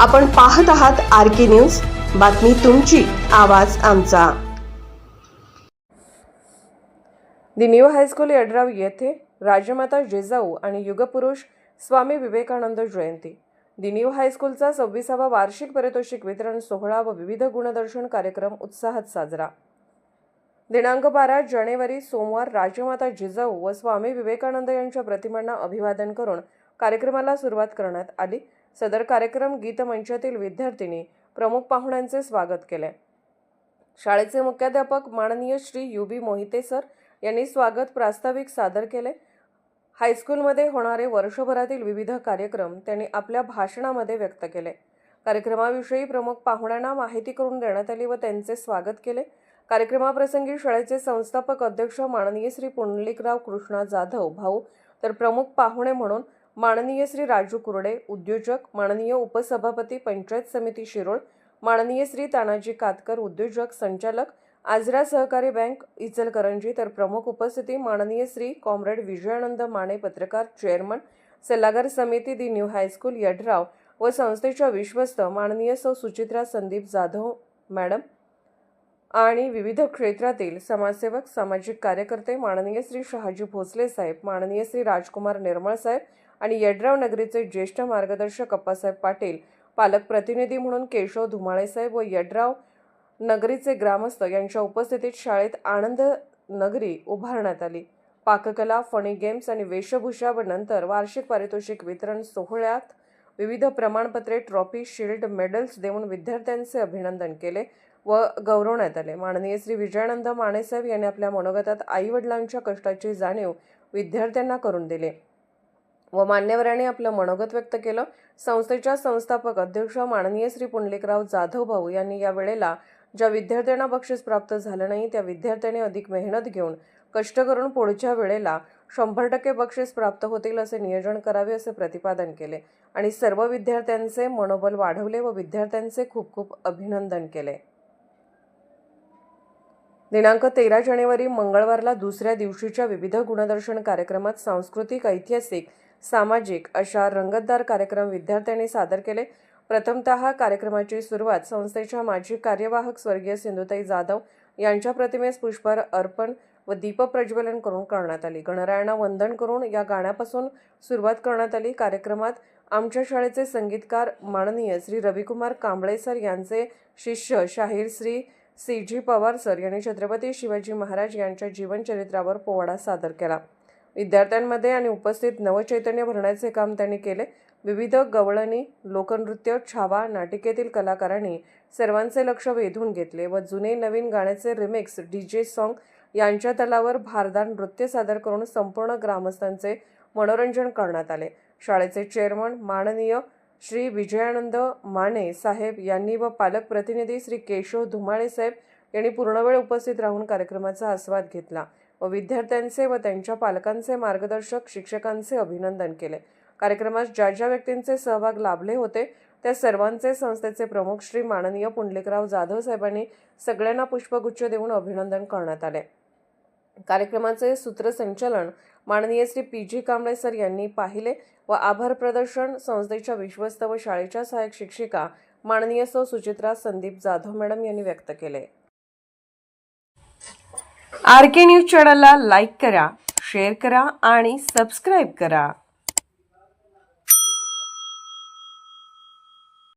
आपण पाहत आहात आर के न्यूज. बातमी तुमची आवाज आमचा. दी न्यू हायस्कूल यड्राव येथे राजमाता जिजाऊ आणि युगपुरुष स्वामी विवेकानंद जयंती. दी न्यू हायस्कूलचा सव्वीसावा वार्षिक पारितोषिक वितरण सोहळा व विविध गुणदर्शन कार्यक्रम उत्साहात साजरा. दिनांक बारा जानेवारी सोमवार राजमाता जिजाऊ व स्वामी विवेकानंद यांच्या प्रतिमांना अभिवादन करून कार्यक्रमाला सुरुवात करण्यात आली. सदर कार्यक्रम गीतमंचातील विद्यार्थिनी प्रमुख पाहुण्यांचे स्वागत केले. शाळेचे मुख्याध्यापक माननीय Shri U B Mohite sir यांनी स्वागत प्रास्ताविक सादर केले. हायस्कूलमध्ये होणारे वर्षभरातील विविध कार्यक्रम त्यांनी आपल्या भाषणामध्ये व्यक्त केले. कार्यक्रमाविषयी प्रमुख पाहुण्यांना माहिती करून देण्यात आली व त्यांचे स्वागत केले. कार्यक्रमाप्रसंगी शाळेचे संस्थापक अध्यक्ष माननीय श्री पुंडलिकराव कृष्णा जाधव भाऊ तर प्रमुख पाहुणे म्हणून माननीय श्री राजू कुरडे उद्योजक माननीय उपसभापती पंचायत समिती शिरोळ माननीय श्री तानाजी कातकर उद्योजक संचालक आजरा सहकारी बँक इचलकरंजी तर प्रमुख उपस्थिती माननीय श्री कॉम्रेड विजयानंद माने पत्रकार चेअरमन सल्लागार समिती दी न्यू हायस्कूल यड्राव व संस्थेच्या विश्वस्त माननीय सौ सुचित्रा संदीप जाधव मॅडम आणि विविध क्षेत्रातील समाजसेवक सामाजिक कार्यकर्ते माननीय श्री शहाजी भोसले साहेब माननीय श्री राजकुमार निर्मळ साहेब आणि यड्राव नगरीचे ज्येष्ठ मार्गदर्शक अप्पासाहेब पाटील पालक प्रतिनिधी म्हणून केशव धुमाळे साहेब व यड्राव नगरीचे ग्रामस्थ यांच्या उपस्थितीत शाळेत आनंद नगरी उभारण्यात आली. पाककला फणी गेम्स आणि वेशभूषा व नंतर वार्षिक पारितोषिक वितरण सोहळ्यात विविध प्रमाणपत्रे ट्रॉफी शिल्ड मेडल्स देऊन विद्यार्थ्यांचे अभिनंदन केले. व गौरवण्यात आले. माननीय श्री विजयानंद मानेसाहेब यांनी आपल्या मनोगतात आई वडिलांच्या कष्टाची जाणीव विद्यार्थ्यांना करून दिली व मान्यवरांनी आपलं मनोगत व्यक्त केलं. संस्थेच्या संस्थापक अध्यक्ष माननीय श्री पुंडलिकराव जाधव भाऊ यांनी या वेळेला ज्या विद्यार्थ्यांना बक्षीस प्राप्त झालं नाही त्या विद्यार्थ्यांनी अधिक मेहनत घेऊन कष्ट करून पुढच्या वेळेला शंभर टक्के बक्षीस प्राप्त होतील असे नियोजन करावे असे प्रतिपादन केले आणि सर्व विद्यार्थ्यांचे मनोबल वाढवले व विद्यार्थ्यांचे खूप खूप अभिनंदन केले. दिनांक तेरा जानेवारी मंगळवारला दुसऱ्या दिवशीच्या विविध गुणदर्शन कार्यक्रमात सांस्कृतिक ऐतिहासिक सामाजिक अशा रंगतदार कार्यक्रम विद्यार्थ्यांनी सादर केले. प्रथमतः कार्यक्रमाची सुरुवात संस्थेच्या माजी कार्यवाहक स्वर्गीय सिंधुताई जाधव यांच्या प्रतिमेस पुष्पहार अर्पण व दीपप्रज्वलन करून करण्यात आली. गणरायांना वंदन करून या गाण्यापासून सुरुवात करण्यात आली. कार्यक्रमात आमच्या शाळेचे संगीतकार माननीय श्री रविकुमार कांबळेसर यांचे शिष्य शाहीर Shri C G Pawar sir यांनी छत्रपती शिवाजी महाराज यांच्या जीवनचरित्रावर पोवाडा सादर केला. विद्यार्थ्यांमध्ये आणि उपस्थित नवचैतन्य भरण्याचे काम त्यांनी केले. विविध गवळणी लोकनृत्य छावा नाटिकेतील कलाकारांनी सर्वांचे लक्ष वेधून घेतले व जुने नवीन गाण्याचे रिमिक्स डी जे सॉन्ग यांच्या तलावर भारदान नृत्य सादर करून संपूर्ण ग्रामस्थांचे मनोरंजन करण्यात आले. शाळेचे चेअरमन माननीय श्री विजयानंद माने साहेब यांनी व पालक प्रतिनिधी श्री केशव धुमाळे साहेब यांनी पूर्णवेळ उपस्थित राहून कार्यक्रमाचा आस्वाद घेतला व विद्यार्थ्यांचे व त्यांच्या पालकांचे मार्गदर्शक शिक्षकांचे अभिनंदन केले. कार्यक्रमात ज्या ज्या व्यक्तींचे सहभाग लाभले होते त्या सर्वांचे संस्थेचे प्रमुख श्री माननीय पुंडलिकराव जाधव साहेबांनी सगळ्यांना पुष्पगुच्छ देऊन अभिनंदन करण्यात आले. कार्यक्रमाचे सूत्रसंचालन माननीय Shri P G Kamble sir यांनी पाहिले व आभार प्रदर्शन संस्थेच्या विश्वस्त व शाळेच्या सहाय्यक शिक्षिका माननीय सौ सुचित्रा संदीप जाधव मॅडम यांनी व्यक्त केले. आर के न्यूज चॅनलला लाईक करा शेअर करा आणि सबस्क्राईब करा.